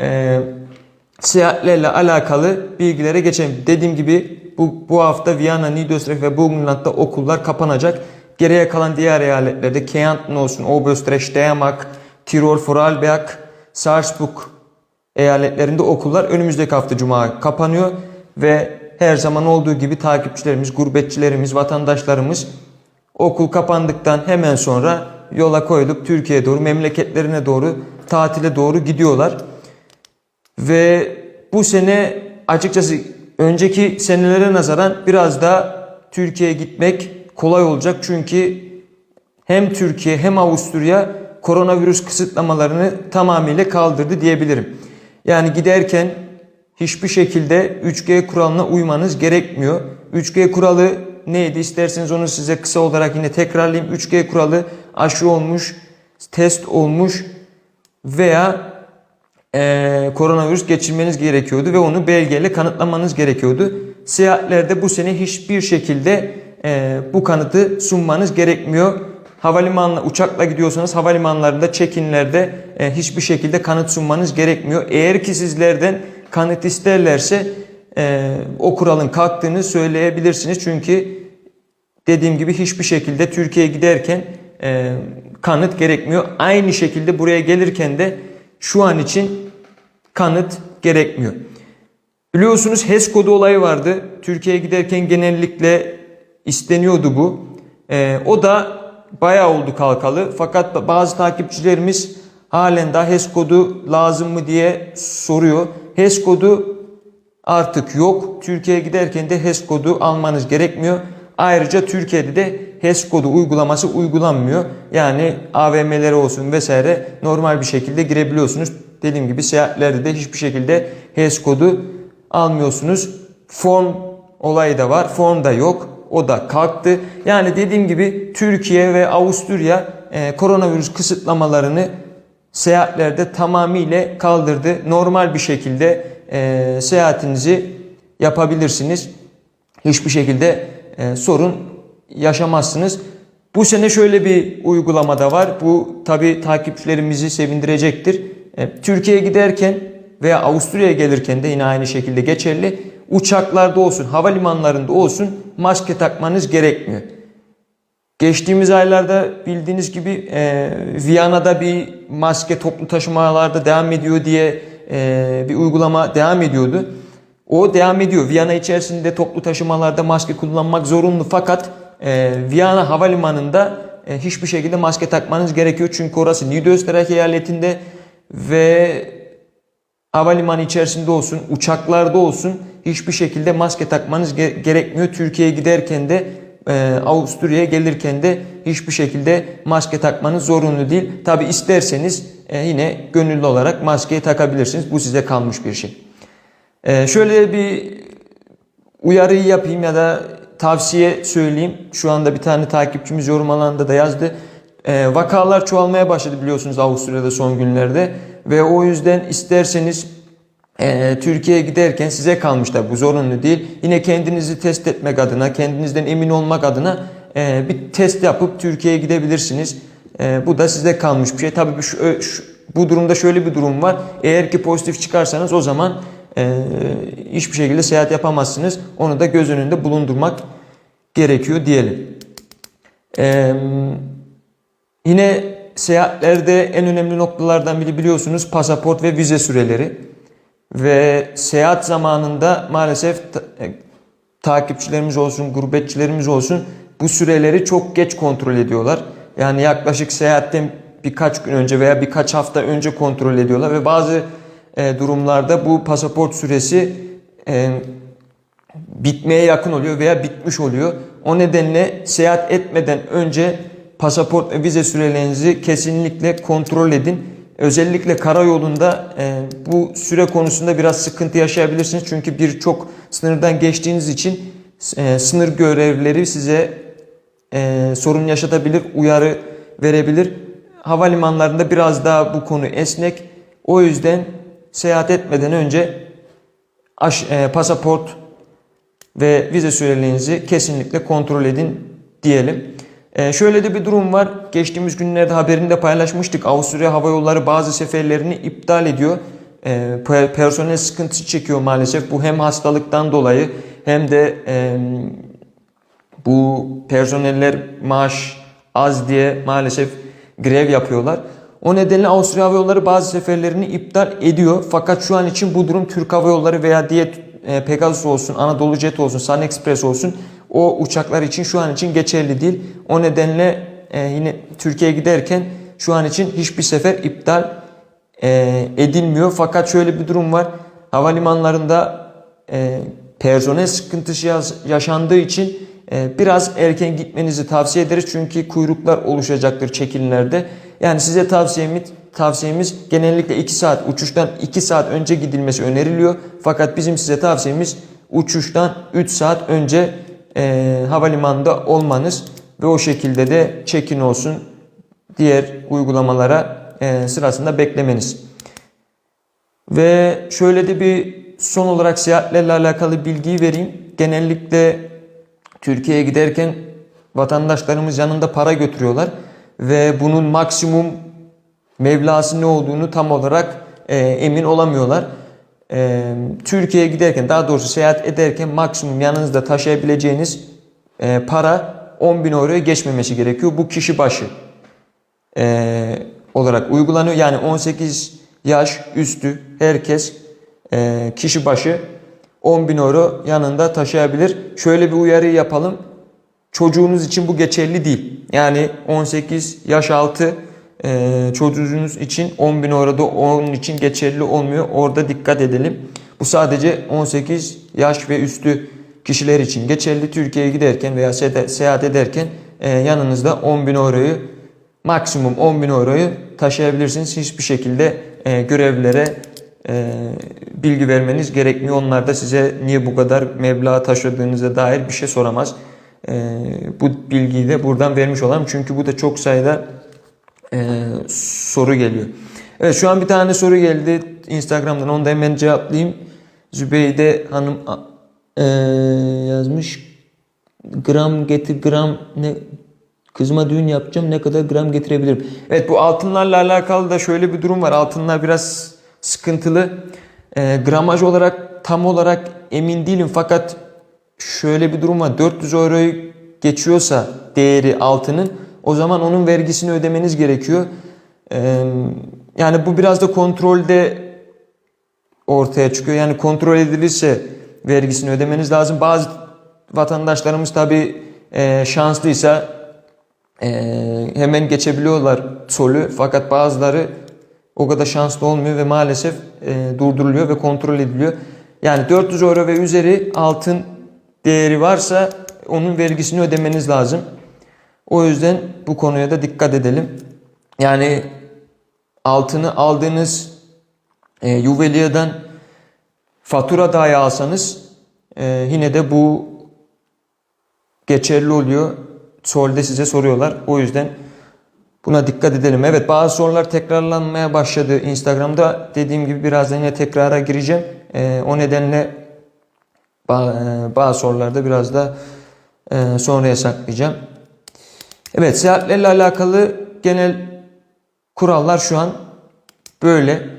e, seyahatlerle alakalı bilgilere geçelim. Dediğim gibi bu, bu hafta Viyana, Niederösterreich ve Burgenland'da okullar kapanacak. Geriye kalan diğer eyaletlerde Kärnten olsun, Oberösterreich, Steiermark, Tirol, Vorarlberg, Salzburg eyaletlerinde okullar önümüzdeki hafta Cuma kapanıyor ve her zaman olduğu gibi takipçilerimiz, gurbetçilerimiz, vatandaşlarımız okul kapandıktan hemen sonra yola koyulup Türkiye'ye doğru, memleketlerine doğru, tatile doğru gidiyorlar. Ve bu sene açıkçası önceki senelere nazaran biraz daha Türkiye'ye gitmek kolay olacak. Çünkü hem Türkiye hem Avusturya koronavirüs kısıtlamalarını tamamıyla kaldırdı diyebilirim. Yani giderken hiçbir şekilde 3G kuralına uymanız gerekmiyor. 3G kuralı neydi? İsterseniz onu size kısa olarak yine tekrarlayayım. 3G kuralı aşı olmuş, test olmuş veya e, koronavirüs geçirmeniz gerekiyordu ve onu belgeyle kanıtlamanız gerekiyordu. Seyahatlerde bu sene hiçbir şekilde e, bu kanıtı sunmanız gerekmiyor. Havalimanına uçakla gidiyorsanız havalimanlarında check-inlerde e, hiçbir şekilde kanıt sunmanız gerekmiyor. Eğer ki sizlerden kanıt isterlerse e, o kuralın kalktığını söyleyebilirsiniz. Çünkü dediğim gibi hiçbir şekilde Türkiye'ye giderken e, kanıt gerekmiyor. Aynı şekilde buraya gelirken de şu an için kanıt gerekmiyor. Biliyorsunuz HES kodu olayı vardı. Türkiye'ye giderken genellikle isteniyordu bu. E, o da bayağı oldu kalkalı. Fakat bazı takipçilerimiz halen daha HES kodu lazım mı diye soruyor. HES kodu artık yok. Türkiye'ye giderken de HES kodu almanız gerekmiyor. Ayrıca Türkiye'de de HES kodu uygulaması uygulanmıyor. Yani AVM'lere olsun vesaire normal bir şekilde girebiliyorsunuz. Dediğim gibi seyahatlerde de hiçbir şekilde HES kodu almıyorsunuz. Form olayı da var. Form da yok. O da kalktı. Yani dediğim gibi Türkiye ve Avusturya e, koronavirüs kısıtlamalarını seyahatlerde tamamıyla kaldırdı. Normal bir şekilde e, seyahatinizi yapabilirsiniz. Hiçbir şekilde e, sorun yaşamazsınız. Bu sene şöyle bir uygulama da var. Bu tabi takipçilerimizi sevindirecektir. E, Türkiye'ye giderken veya Avusturya'ya gelirken de yine aynı şekilde geçerli. Uçaklarda olsun, havalimanlarında olsun maske takmanız gerekmiyor. Geçtiğimiz aylarda bildiğiniz gibi e, Viyana'da bir maske toplu taşımalarda devam ediyor diye e, bir uygulama devam ediyordu. O devam ediyor. Viyana içerisinde toplu taşımalarda maske kullanmak zorunlu fakat e, Viyana havalimanında e, hiçbir şekilde maske takmanız gerekiyor. Çünkü orası Niederösterreich eyaletinde ve havalimanı içerisinde olsun, uçaklarda olsun hiçbir şekilde maske takmanız ge- gerekmiyor. Türkiye'ye giderken de e, Avusturya'ya gelirken de hiçbir şekilde maske takmanız zorunlu değil. Tabi isterseniz e, yine gönüllü olarak maskeyi takabilirsiniz. Bu size kalmış bir şey. E, şöyle bir uyarıyı yapayım ya da tavsiye söyleyeyim. Şu anda bir tane takipçimiz yorum alanında da yazdı. E, vakalar çoğalmaya başladı biliyorsunuz Avusturya'da son günlerde. Ve o yüzden isterseniz e, Türkiye'ye giderken size kalmışlar. Bu zorunlu değil. Yine kendinizi test etmek adına, kendinizden emin olmak adına e, bir test yapıp Türkiye'ye gidebilirsiniz. E, bu da size kalmış bir şey. Tabii şu, şu, bu durumda şöyle bir durum var. Eğer ki pozitif çıkarsanız o zaman e, hiçbir şekilde seyahat yapamazsınız. Onu da göz önünde bulundurmak gerekiyor diyelim. E, yine seyahatlerde en önemli noktalardan biri biliyorsunuz pasaport ve vize süreleri. Ve seyahat zamanında maalesef e, takipçilerimiz olsun, gurbetçilerimiz olsun bu süreleri çok geç kontrol ediyorlar. Yani yaklaşık seyahatten birkaç gün önce veya birkaç hafta önce kontrol ediyorlar ve bazı durumlarda bu pasaport süresi e, bitmeye yakın oluyor veya bitmiş oluyor. O nedenle seyahat etmeden önce pasaport ve vize sürelerinizi kesinlikle kontrol edin. Özellikle karayolunda e, bu süre konusunda biraz sıkıntı yaşayabilirsiniz. Çünkü birçok sınırdan geçtiğiniz için e, sınır görevlileri size e, sorun yaşatabilir, uyarı verebilir. Havalimanlarında biraz daha bu konu esnek. O yüzden seyahat etmeden önce aş- e, pasaport ve vize sürelerinizi kesinlikle kontrol edin diyelim. Ee, şöyle de bir durum var. Geçtiğimiz günlerde haberini de paylaşmıştık. Avusturya Hava Yolları bazı seferlerini iptal ediyor. e, pe- personel sıkıntısı çekiyor maalesef. Bu hem hastalıktan dolayı hem de e, bu personeller maaş az diye maalesef grev yapıyorlar. O nedenle Avusturya Hava Yolları bazı seferlerini iptal ediyor. Fakat şu an için bu durum Türk Hava Yolları veya diğer e, Pegasus olsun, Anadolu Jet olsun, Sun Express olsun o uçaklar için şu an için geçerli değil. O nedenle e, yine Türkiye'ye giderken şu an için hiçbir sefer iptal e, edilmiyor. Fakat şöyle bir durum var. Havalimanlarında e, personel sıkıntısı yaşandığı için biraz erken gitmenizi tavsiye ederiz. Çünkü kuyruklar oluşacaktır çekilinlerde. Yani size tavsiyemiz tavsiyemiz genellikle 2 saat uçuştan 2 saat önce gidilmesi öneriliyor. Fakat bizim size tavsiyemiz uçuştan 3 saat önce e, havalimanında olmanız ve o şekilde de check-in olsun diğer uygulamalara e, sırasında beklemeniz. Ve şöyle de bir son olarak seyahatlerle alakalı bilgiyi vereyim. Genellikle Türkiye'ye giderken vatandaşlarımız yanında para götürüyorlar ve bunun maksimum mevlası ne olduğunu tam olarak e, emin olamıyorlar. E, Türkiye'ye giderken daha doğrusu seyahat ederken maksimum yanınızda taşıyabileceğiniz e, para 10 bin euroya geçmemesi gerekiyor. Bu kişi başı e, olarak uygulanıyor. Yani 18 yaş üstü herkes e, kişi başı 10 bin euro yanında taşıyabilir. Şöyle bir uyarı yapalım. Çocuğunuz için bu geçerli değil. Yani 18 yaş altı e, çocuğunuz için 10 bin euro da onun için geçerli olmuyor. Orada dikkat edelim. Bu sadece 18 yaş ve üstü kişiler için geçerli. Türkiye'ye giderken veya se- seyahat ederken e, yanınızda 10 bin euroyu maksimum 10 bin euroyu taşıyabilirsiniz. Hiçbir şekilde e, görevlilere e, bilgi vermeniz gerekmiyor. Onlar da size niye bu kadar meblağ taşıdığınıza dair bir şey soramaz. E, bu bilgiyi de buradan vermiş olalım. Çünkü bu da çok sayıda e, soru geliyor. Evet şu an bir tane soru geldi Instagram'dan. Onu da hemen cevaplayayım. Zübeyde Hanım e, yazmış. Gram getir gram ne Kızıma düğün yapacağım ne kadar gram getirebilirim? Evet bu altınlarla alakalı da şöyle bir durum var. Altınlar biraz sıkıntılı. E, gramaj olarak tam olarak emin değilim fakat şöyle bir durum var. 400 euroyu geçiyorsa değeri altının o zaman onun vergisini ödemeniz gerekiyor. E, yani bu biraz da kontrolde ortaya çıkıyor. Yani kontrol edilirse vergisini ödemeniz lazım. Bazı vatandaşlarımız tabi e, şanslıysa e, hemen geçebiliyorlar solü fakat bazıları o kadar şanslı olmuyor ve maalesef e, durduruluyor ve kontrol ediliyor. Yani 400 euro ve üzeri altın değeri varsa onun vergisini ödemeniz lazım. O yüzden bu konuya da dikkat edelim. Yani altını aldığınız e, Juwelier'den fatura dahi alsanız e, yine de bu geçerli oluyor. Solde size soruyorlar. O yüzden buna dikkat edelim. Evet bazı sorular tekrarlanmaya başladı Instagram'da. Dediğim gibi birazdan yine tekrara gireceğim. E, o nedenle bazı sorularda biraz da e, sonraya saklayacağım. Evet seyahatlerle alakalı genel kurallar şu an böyle.